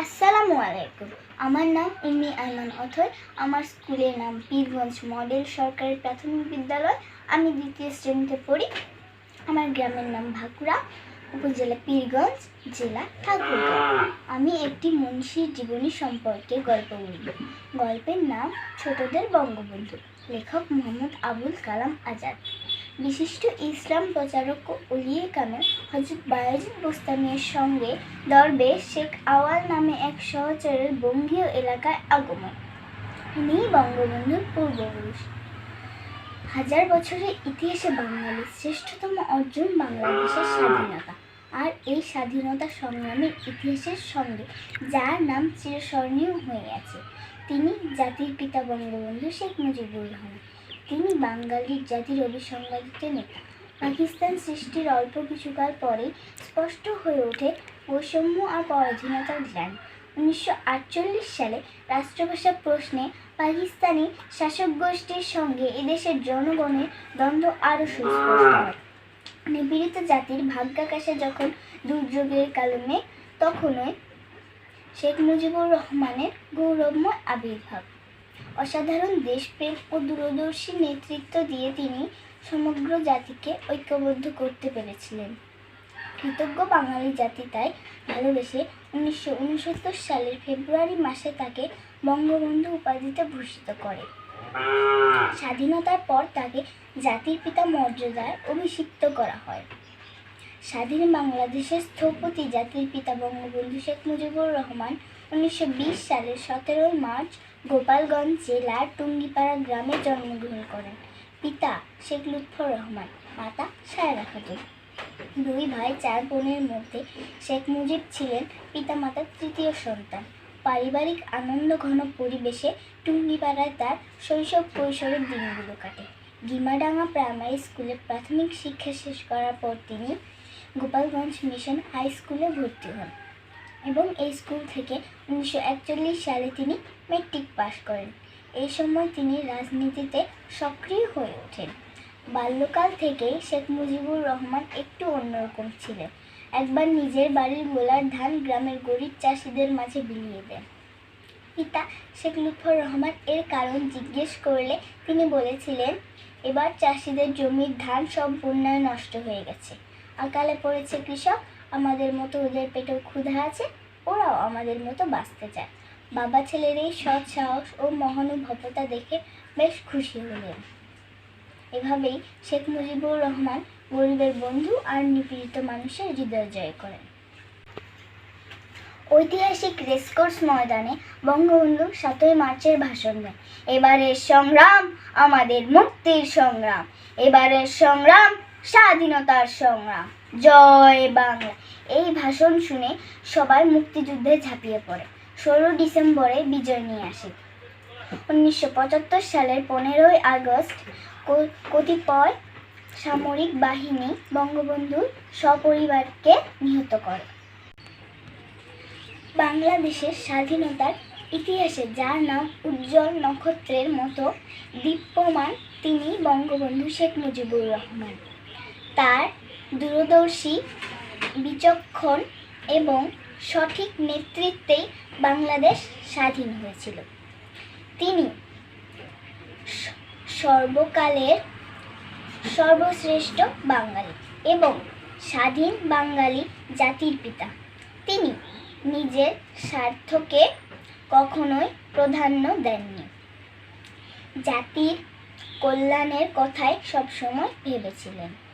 আসসালামু আলাইকুম। আমার নাম উম্মি আইমান অথর। আমার স্কুলের নাম পীরগঞ্জ মডেল সরকারি প্রাথমিক বিদ্যালয়। আমি দ্বিতীয় শ্রেণীতে পড়ি। আমার গ্রামের নাম ভাকুড়া উপজেলা পীরগঞ্জ জেলা ঠাকুরগাঁও। আমি একটি মনীষীর জীবনী সম্পর্কে গল্প বলব। গল্পের নাম ছোটদের বঙ্গবন্ধু। লেখক মোহাম্মদ আবুল কালাম আজাদ। বিশিষ্ট ইসলাম প্রচারক ও উলিয়ে কামেল হজরত বায়াজিদ বোস্তামির সঙ্গে দরবে শেখ আওয়াল নামে এক সহচরের বঙ্গীয় এলাকায় আগমন। ইনি বঙ্গবন্ধুর পূর্বপুরুষ। হাজার বছরের ইতিহাসে বাঙালির শ্রেষ্ঠতম অর্জন বাংলাদেশের স্বাধীনতা। আর এই স্বাধীনতা সংগ্রামের ইতিহাসের সঙ্গে যার নাম চিরস্মরণীয় হয়ে আছে। তিনি জাতির পিতা বঙ্গবন্ধু শেখ মুজিবুর রহমান। তিনি বাঙালির জাতির অভিসংবাদিত নেতা। পাকিস্তান সৃষ্টির অল্প কিছুকাল পরেই স্পষ্ট হয়ে ওঠে বৈষম্য আর পরাধীনতার গ্লানি উনিশশো সালে রাষ্ট্রভাষা প্রশ্নে পাকিস্তানি শাসক গোষ্ঠীর সঙ্গে এদেশের জনগণের দ্বন্দ্ব আরও সুস্পষ্ট হয়। নিপীড়িত জাতির ভাগ্যাকাশে যখন দুর্যোগের কারণে তখনই শেখ মুজিবুর রহমানের গৌরবময় আবির্ভাব। অসাধারণ দেশপ্রেম ও দূরদর্শী নেতৃত্ব দিয়ে তিনি সমগ্র জাতিকে ঐক্যবদ্ধ করতে পেরেছিলেন। কৃতজ্ঞ বাঙালি জাতি তাই ভালোবেসে উনিশশো উনসত্তর সালের ফেব্রুয়ারি মাসে তাকে বঙ্গবন্ধু উপাধিতে ভূষিত করে। স্বাধীনতার পর তাকে জাতির পিতা মর্যাদায় অভিষিক্ত করা হয়। স্বাধীন বাংলাদেশের স্থপতি জাতির পিতা বঙ্গবন্ধু শেখ মুজিবুর রহমান উনিশশো বিশ সালের সতেরোই মার্চ গোপালগঞ্জ জেলার টুঙ্গিপাড়া গ্রামে জন্মগ্রহণ করেন। পিতা শেখ লুৎফর রহমান, মাতা সায়রা খাতুন। দুই ভাই চার বোনের মধ্যে শেখ মুজিব ছিলেন পিতামাতার তৃতীয় সন্তান। পারিবারিক আনন্দ ঘন পরিবেশে টুঙ্গিপাড়ায় তার শৈশব কৈশোরের দিনগুলো কাটে। গিমাডাঙ্গা প্রাইমারি স্কুলে প্রাথমিক শিক্ষা শেষ করার পর তিনি গোপালগঞ্জ মিশন হাই স্কুলে ভর্তি হন। এবং এই স্কুল থেকে উনিশশো একচল্লিশ সালে তিনি মেট্রিক পাশ করেন। এই সময় তিনি রাজনীতিতে সক্রিয় হয়ে ওঠেন। বাল্যকাল থেকেই শেখ মুজিবুর রহমান একটু অন্যরকম ছিলেন। একবার নিজের বাড়ির গোলার ধান গ্রামের গরিব চাষিদের মাঝে বিলিয়ে দেন। পিতা শেখ লুৎফর রহমান এর কারণ জিজ্ঞেস করলে তিনি বলেছিলেন, এবার চাষিদের জমির ধান সব বন্যায় নষ্ট হয়ে গেছে। আকালে পড়েছে কৃষক আমাদের মতো ওদের পেটেও ক্ষুধা আছে, ওরাও আমাদের মতো বাঁচতে চায়। বাবা ছেলের এই সৎ সাহস ও মহানুভবতা দেখে বেশ খুশি হলেন। এভাবেই শেখ মুজিবুর রহমান গরিবের বন্ধু আর নিপীড়িত মানুষের হৃদয় জয় করেন। ঐতিহাসিক রেসকোর্স ময়দানে বঙ্গবন্ধু সাতই মার্চের ভাষণ দেন। এবারের সংগ্রাম, আমাদের মুক্তির সংগ্রাম। এবারের সংগ্রাম, স্বাধীনতার সংগ্রাম। জয় বাংলা। এই ভাষণ শুনে সবাই মুক্তিযুদ্ধে ঝাঁপিয়ে পড়ে। ষোলো ডিসেম্বরে বিজয় নিয়ে আসে। উনিশশো পঁচাত্তর সালের পনেরোই আগস্ট কতিপয় সামরিক বাহিনী বঙ্গবন্ধুর সপরিবারকে নিহত করে। বাংলাদেশের স্বাধীনতার ইতিহাসে যার নাম উজ্জ্বল নক্ষত্রের মতো দীপ্যমান তিনি বঙ্গবন্ধু শেখ মুজিবুর রহমান। তার দূরদর্শী বিচক্ষণ এবং সঠিক নেতৃত্বেই বাংলাদেশ স্বাধীন হয়েছিল। তিনি সর্বকালের সর্বশ্রেষ্ঠ বাঙালি এবং স্বাধীন বাঙালি জাতির পিতা। তিনি নিজের স্বার্থকে কখনোই প্রাধান্য দেননি। জাতির কল্যাণের কথাই সবসময় ভেবেছিলেন।